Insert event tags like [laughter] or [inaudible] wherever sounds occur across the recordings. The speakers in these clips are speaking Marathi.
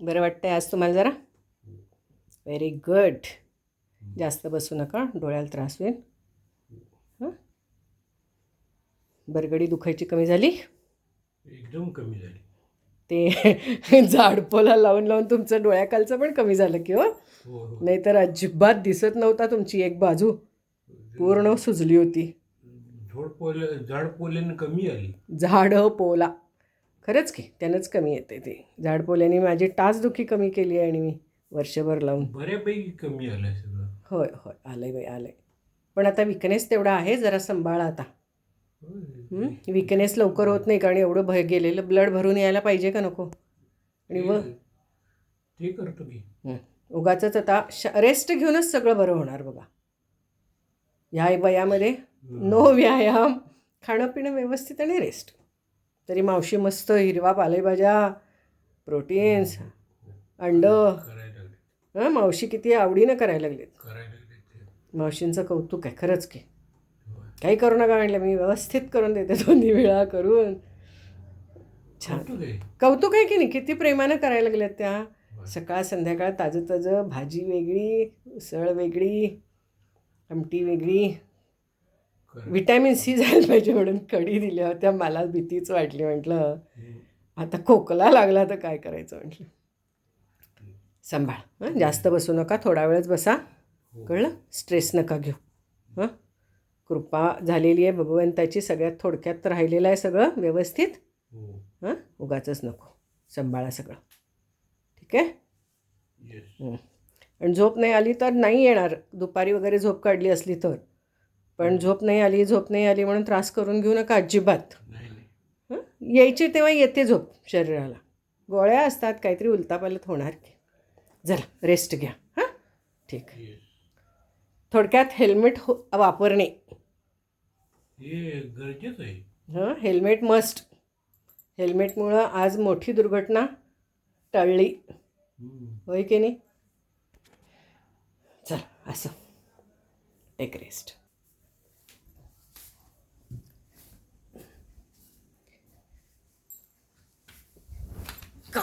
बरं वाटतंय आज तुम्हाला जरा? व्हेरी गुड जास्त बसू नका डोळ्याला त्रास होईल. हं? बरगडी दुखायची कमी झाली? एकदम कमी झाली. ते [laughs] झाडपोला लावून लावून तुमचं डोळ्याखालचं पण कमी झालं की हो. हो हो. नाहीतर अजिबात दिसत नव्हता तुमची एक बाजू. पूर्ण सुजली होती. झोड पोले झाड पोल्यानं कमी आली. झाडं पोला खरंच की त्यानंच कमी येते ते. झाडपोल्याने माझी टाचदुखी कमी केली आहे आणि मी वर्षभर लावून. बऱ्यापैकी कमी आलं सगळं. होय होय. आलंय बाई आलंय. पण आता विकनेस तेवढा आहे जरा सांभाळा आता. होय. विकनेस लवकर होत नाही कारण एवढं भय गेलेलं ब्लड भरून यायला पाहिजे का नको? आणि व ते- ते करतो की. हं. उगाचच आता श रेस्ट घेऊनच सगळं बरं होणार बघा. ह्या वयामध्ये नो व्यायाम खाणं पिणं व्यवस्थित आणि रेस्ट तरी मावशी मस्त हिरवा पालेभाज्या प्रोटीन्स अंड. हां मावशी किती आवडीनं करायला लागलेत. मावशींचं कौतुक आहे खरंच की. काही करू नका म्हटलं मी व्यवस्थित करून देते दोन्ही वेळा करून. छान. कौतुक आहे. की नाही? किती प्रेमानं करायला लागल्यात त्या. सकाळ संध्याकाळ ताजं ताजं भाजी वेगळी उसळ वेगळी आमटी वेगळी. विटॅमिन सी जायला पाहिजे म्हणून कढी दिल्या होत्या मला भीतीच वाटली. म्हटलं. आता खोकला लागला तर काय करायचं म्हटलं. सांभाळ. हं जास्त बसू नका. थोडा वेळच बसा. हो. कळलं? स्ट्रेस नका घेऊ. हां? कृपा झालेली आहे. भगवंताची सगळ्यात थोडक्यात राहिलेलं आहे सगळं व्यवस्थित. हो. हां? उगाचच नको. सांभाळा सगळं. ठीक आहे? आणि झोप नाही आली तर नाही येणार. दुपारी वगैरे झोप काढली असली तर. पण झोप नाही आली झोप नाही आली म्हणून त्रास करून घेऊ नका अजिबात. हं? यायची तेव्हा येते झोप शरीराला. गोळ्या असतात काहीतरी उलतापालत होणार की. जरा रेस्ट घ्या. हां? ठीक. थोडक्यात हेल्मेट हो वापरणे. हे गरजेचं आहे. हां? हेल्मेट मस्ट हेल्मेटमुळं आज मोठी दुर्घटना टळली. होय की नाही? चल असं. टेक रेस्ट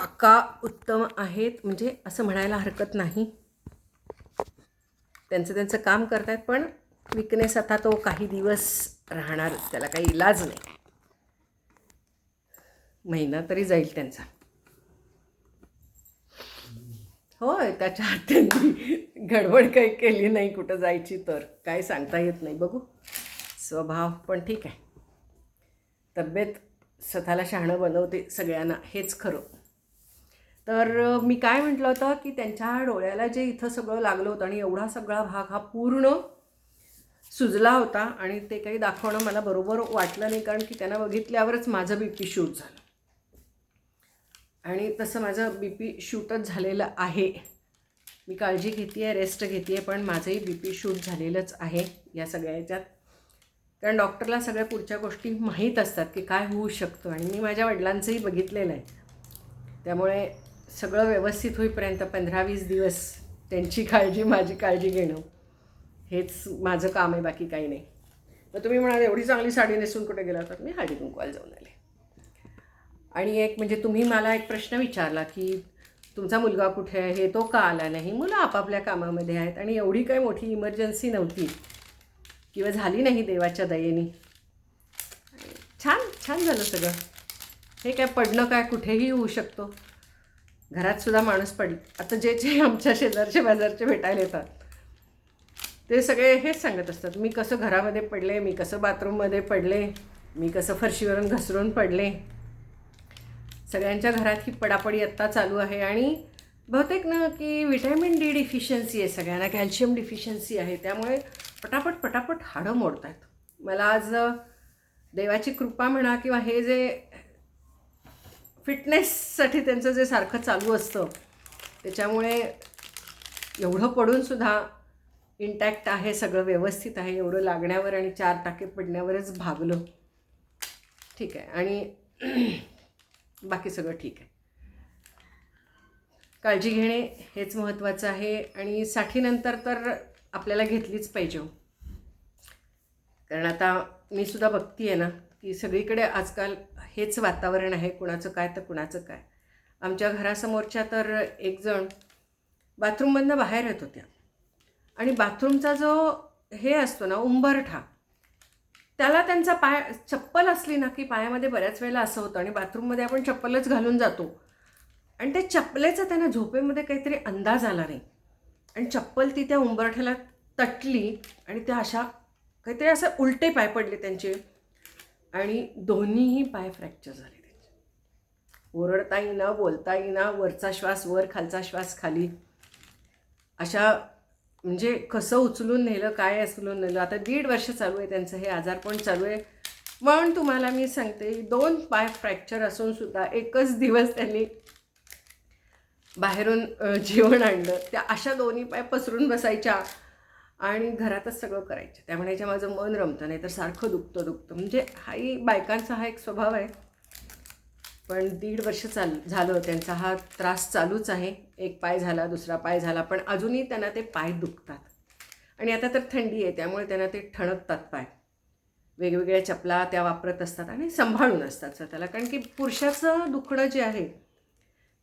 काका उत्तम आहेत. म्हणजे असं म्हणायला हरकत नाही. त्यांचं त्यांचं काम करतायत पण विकनेस आता तो काही दिवस राहणार. त्याला काही इलाज नाही. महिना तरी जाईल त्यांचा. होय त्याच्या त्यांनी गडबड काही केली नाही कुठं जायची तर. काय सांगता येत नाही. बघू. स्वभाव पण ठीक आहे. तब्येत स्वतःला शहाणं बनवते सगळ्यांना. हेच खरं. तर मी काय म्हटलं होतं की त्यांच्या डोळ्याला जे इथं सगळं लागलं होतं आणि एवढा सगळा भाग हा पूर्ण सुजला होता आणि ते काही दाखवणं मला बरोबर वाटलं नाही कारण की त्यांना बघितल्यावरच माझं बी पी शूट झालं. आणि तसं माझं बी पी शूटच झालेलं आहे. मी काळजी घेते आहे रेस्ट घेते आहे पण माझंही बी पी शूट झालेलंच आहे या सगळ्या याच्यात. कारण डॉक्टरला सगळ्या पुढच्या गोष्टी माहीत असतात की काय होऊ शकतं आणि मी माझ्या वडिलांचंही बघितलेलं आहे. त्यामुळे सगळं व्यवस्थित होईपर्यंत पंधरा वीस दिवस त्यांची काळजी माझी काळजी घेणं हेच माझं काम आहे बाकी काही नाही. मग तुम्ही म्हणाल एवढी चांगली साडी नेसून कुठे गेला? तर मी हळदी कुंकवाला जाऊन आले. आणि एक म्हणजे तुम्ही मला एक प्रश्न विचारला की तुमचा मुलगा कुठे आहे? तो का आला नाही? मुलं आपापल्या कामामध्ये आहेत आणि एवढी काही मोठी इमर्जन्सी नव्हती. किंवा झाली नाही देवाच्या दयेने. छान छान झालं सगळं. हे काय पडणं काय? कुठेही होऊ शकतो. घरात सुद्धा माणूस पडली. आता जे जे आमच्या शेजारचे बाजारचे भेटायला येतात ते सगळे हेच सांगत असतात मी कसं घरामध्ये पडले मी कसं बाथरूममध्ये पडले मी कसं फरशीवरून घसरून पडले. सगळ्यांच्या घरात ही पडापडी आत्ता चालू आहे आणि बहुतेक ना की विटॅमिन डी डिफिशियन्सी आहे सगळ्यांना कॅल्शियम डिफिशियन्सी आहे त्यामुळे पटापट पटापट हाडं मोडत आहेत मला आज देवाची कृपा म्हणा किंवा हे जे फिटनेससाठी त्यांचं जे सारखं चालू असतं त्याच्यामुळे एवढं पडूनसुद्धा इंटॅक्ट आहे सगळं व्यवस्थित आहे एवढं लागण्यावर आणि चार टाके पडण्यावरच भागलं. ठीक आहे. आणि [clears throat] बाकी सगळं ठीक आहे. काळजी घेणे हेच महत्त्वाचं आहे आणि साठीनंतर तर आपल्याला घेतलीच पाहिजे हो. कारण आता मी सुद्धा बघती आहे ना की सगळीकडे आजकाल हेच वातावरण आहे कुणाचं काय तर कुणाचं काय. आमच्या घरासमोरच्या तर एक जण बाथरूममधनं बाहेर येत होत्या. आणि बाथरूमचा जो हे असतो ना उंबरठा त्याला त्यांचा पाय चप्पल असली ना की पायामध्ये बऱ्याच वेळेला असं होतं आणि बाथरूममध्ये आपण चप्पलच घालून जातो. आणि त्या चप्पलेचा त्यांना झोपेमध्ये काहीतरी अंदाज आला नाही. आणि चप्पल ती त्या उंबरठ्याला तटली आणि त्या अशा काहीतरी असं उलटे पाय पडले त्यांचे. आणि दोन्हीही पाय फ्रॅक्चर झाले त्याचे. ओरडता येईना बोलता येईना वरचा श्वास वर खालचा श्वास खाली. अशा म्हणजे कसं उचलून नेलं काय उचलून नेलं आता दीड वर्ष चालू आहे त्यांचं हे आजारपण चालू आहे. म्हणून तुम्हाला मी सांगते दोन पाय फ्रॅक्चर असून सुद्धा एकच दिवस त्यांनी बाहेरून जेवण आणलं. त्या अशा दोन्ही पाय पसरून बसायच्या. आणि घरातच सगळं करायचं. त्या म्हणायच्या माझं मन रमतं नाही तर सारखं दुखतं दुखतं. म्हणजे हाही बायकांचा हा एक स्वभाव आहे. पण दीड वर्ष चाल झालं त्यांचा हा त्रास चालूच आहे. एक पाय झाला दुसरा पाय झाला पण अजूनही त्यांना ते पाय दुखतात. आणि आता तर थंडी आहे त्यामुळे त्यांना ते ठणकतात पाय. वेगवेगळ्या चपला त्या वापरत असतात आणि सांभाळून असतात स्वतःला. कारण की पुरुषाचं दुखणं जे आहे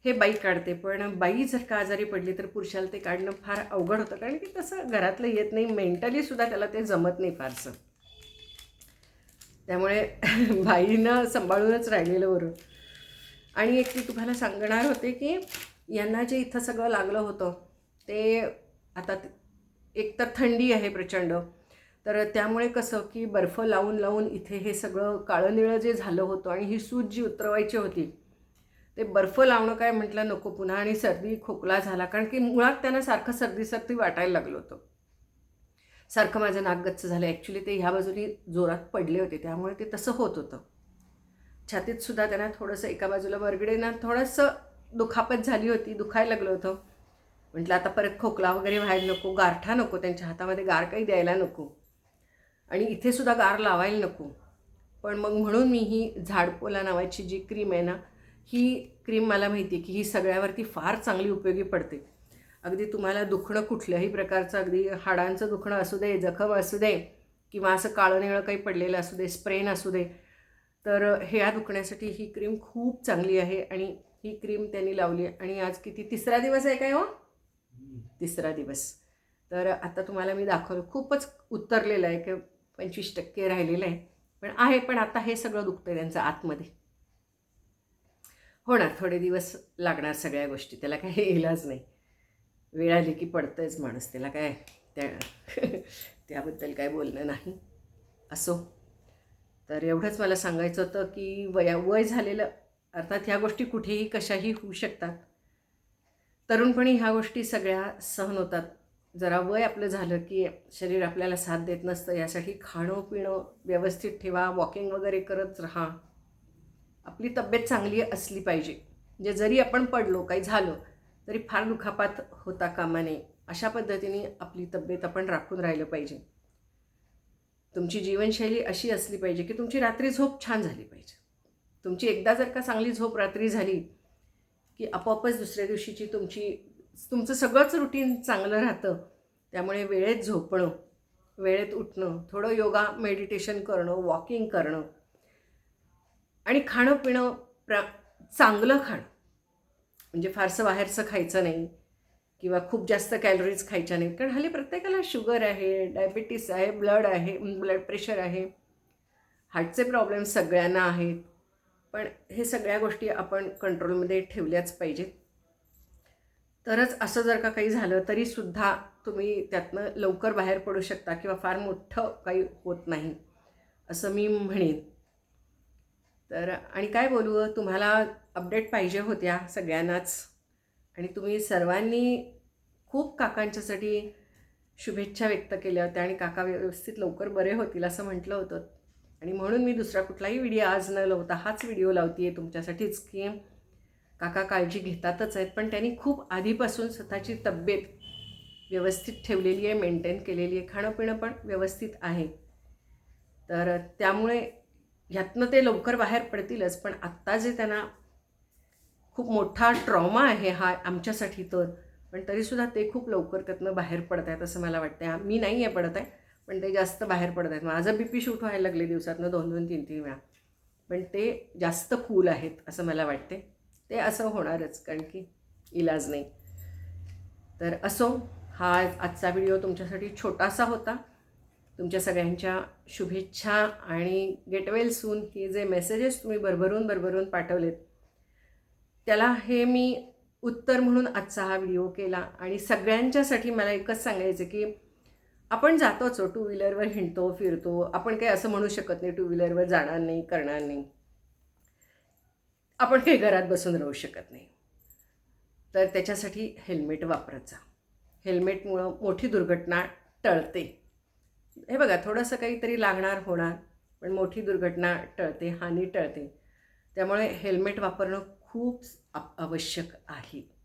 हे बाई काढते. पण बाई जर का आजारी पडली तर पुरुषाला ते काढणं फार अवघड होतं. कारण की तसं घरातलं येत नाही मेंटली सुद्धा त्याला ते जमत नाही फारसं. त्यामुळे [laughs] बाईनं सांभाळूनच राहिलेलं बरं आणि एक मी तुम्हाला सांगणार होते की यांना जे इथं सगळं लागलं होतं ते आता एक तर थंडी आहे प्रचंड. तर त्यामुळे कसं की बर्फ लावून लावून इथे हे सगळं काळं निळं जे झालं होतं आणि ही सूज जी उतरवायची होती ते बर्फ लावणं काय म्हटलं नको पुन्हा आणि सर्दी खोकला झाला कारण की मुळात त्यांना सारखं सर्दी सर्दी वाटायला लागलं होतं. सारखं माझं नाक गच्च झालं. ॲक्च्युली ते ह्या बाजूनी जोरात पडले होते त्यामुळे ते तसं होत होतं. छातीत सुद्धा त्यांना थोडंसं एका बाजूला वरगडेनं थोडंसं दुखापत झाली होती दुखायला लागलं होतं. म्हटलं आता परत खोकला वगैरे व्हायला नको गारठा नको त्यांच्या हातामध्ये गार काही द्यायला नको. आणि इथे सुद्धा गार लावायला नको. पण मग म्हणून मी ही झाडपोला नावाची जी क्रीम आहे ना ही क्रीम मला माहिती आहे की ही सगळ्यावरती फार चांगली उपयोगी पडते. अगदी तुम्हाला दुखणं कुठल्याही प्रकारचं अगदी हाडांचं दुखणं असू दे जखम असू दे किंवा असं काळं निळं काही पडलेलं असू दे स्प्रेन असू दे तर ह्या दुखण्यासाठी ही क्रीम खूप चांगली आहे आणि ही क्रीम त्यांनी लावली आणि आज किती तिसरा दिवस आहे काय हो? तिसरा दिवस. तर आता तुम्हाला मी दाखवलं खूपच उतरलेलं आहे की पंचवीस टक्के राहिलेलं आहे. पण आहे पण आता हे सगळं दुखतं आहे त्यांचं आतमध्ये. होणार थोडे दिवस लागणार सगळ्या गोष्टी त्याला काही [laughs] इलाज नाही. वेळ आली की पडतंच माणूस त्याला काय त्या [laughs] त्याबद्दल काय बोलणं नाही. असो. तर एवढंच मला सांगायचं होतं की वया वय झालेलं अर्थात ह्या गोष्टी कुठेही कशाही होऊ शकतात. तरुणपणी ह्या गोष्टी सगळ्या सहन होतात. जरा वय आपलं झालं की शरीर आपल्याला साथ देत नसतं यासाठी खाणं पिणं व्यवस्थित ठेवा वॉकिंग वगैरे करत राहा. आपली तब्येत चांगली असली पाहिजे. म्हणजे जरी आपण पडलो काही झालं तरी फार दुखापात होता कामा नये. अशा पद्धतीने आपली तब्येत आपण राखून राहिलं पाहिजे. तुमची जीवनशैली अशी असली पाहिजे की तुमची रात्री झोप छान झाली पाहिजे. तुमची एकदा जर का चांगली झोप रात्री झाली की आपोआपच दुसऱ्या दिवशीची तुमची तुमचं सगळंच रुटीन चांगलं राहतं. त्यामुळे वेळेत झोपणं वेळेत उठणं थोडं योगा मेडिटेशन करणं वॉकिंग करणं आणि खाणं पिणं प्र चांगलं खाणं. म्हणजे फारसं बाहेरचं खायचं नाही किंवा खूप जास्त कॅलरीज खायच्या नाहीत. कारण हल्ली प्रत्येकाला शुगर आहे डायबिटीस आहे ब्लड आहे ब्लड प्रेशर आहे. हार्टचे प्रॉब्लेम सगळ्यांना आहेत. पण हे सगळ्या गोष्टी आपण कंट्रोलमध्ये ठेवल्याच पाहिजेत. तरच असं जर का काही झालं तरीसुद्धा तुम्ही त्यातनं लवकर बाहेर पडू शकता किंवा फार मोठं काही होत नाही. असं मी म्हणेन. तर आणि काय बोलू तुम्हाला अपडेट पाहिजे होत्या सगळ्यांनाच. आणि तुम्ही सर्वांनी खूप काकांच्यासाठी शुभेच्छा व्यक्त केल्या होत्या आणि काका व्यवस्थित लवकर बरे होतील असं म्हटलं होतं. आणि म्हणून मी दुसरा कुठलाही व्हिडिओ आज न लावता हाच व्हिडिओ लावते आहे तुमच्यासाठीच की काका काळजी घेतातच आहेत पण त्यांनी खूप आधीपासून स्वतःची तब्येत व्यवस्थित ठेवलेली आहे मेंटेन केलेली आहे खाणं पिणं पण व्यवस्थित आहे. तर त्यामुळे ह्यातनं ते लवकर बाहेर पडतीलच पण आत्ता जे त्यांना खूप मोठा ट्रॉमा आहे हा आमच्यासाठी तर पण तरीसुद्धा ते खूप लवकर त्यातनं बाहेर पडत आहेत असं मला वाटतं मी नाही आहे पडत आहे पण ते जास्त बाहेर पडत आहेत माझं बी पी शूट व्हायला लागले दिवसातनं दोन दोन तीन तीन वेळा. पण ते जास्त कूल आहेत असं मला वाटते ते असं होणारच कारण की इलाज नाही. तर असो हा आजचा व्हिडिओ तुमच्यासाठी छोटासा होता. तुमच्या सगळ्यांच्या शुभेच्छा आणि गेटवेल सून हे जे मेसेजेस तुम्ही भरभरून भरभरून पाठवलेत त्याला हे मी उत्तर म्हणून आजचा हा व्हिडिओ केला. आणि सगळ्यांच्यासाठी मला एकच सांगायचं की आपण जातोच हो, टू व्हीलरवर हिंडतो फिरतो. आपण काही असं म्हणू शकत नाही टू व्हीलरवर जाणार नाही करणार नाही. आपण काही घरात बसून राहू शकत नाही. तर त्याच्यासाठी हेल्मेट वापरत जा हेल्मेटमुळं मोठी दुर्घटना टळते. हे बघा थोडंसं काहीतरी लागणार होणार पण मोठी दुर्घटना टळते हानी टळते. त्यामुळे हेल्मेट वापरणं खूप आवश्यक आहे.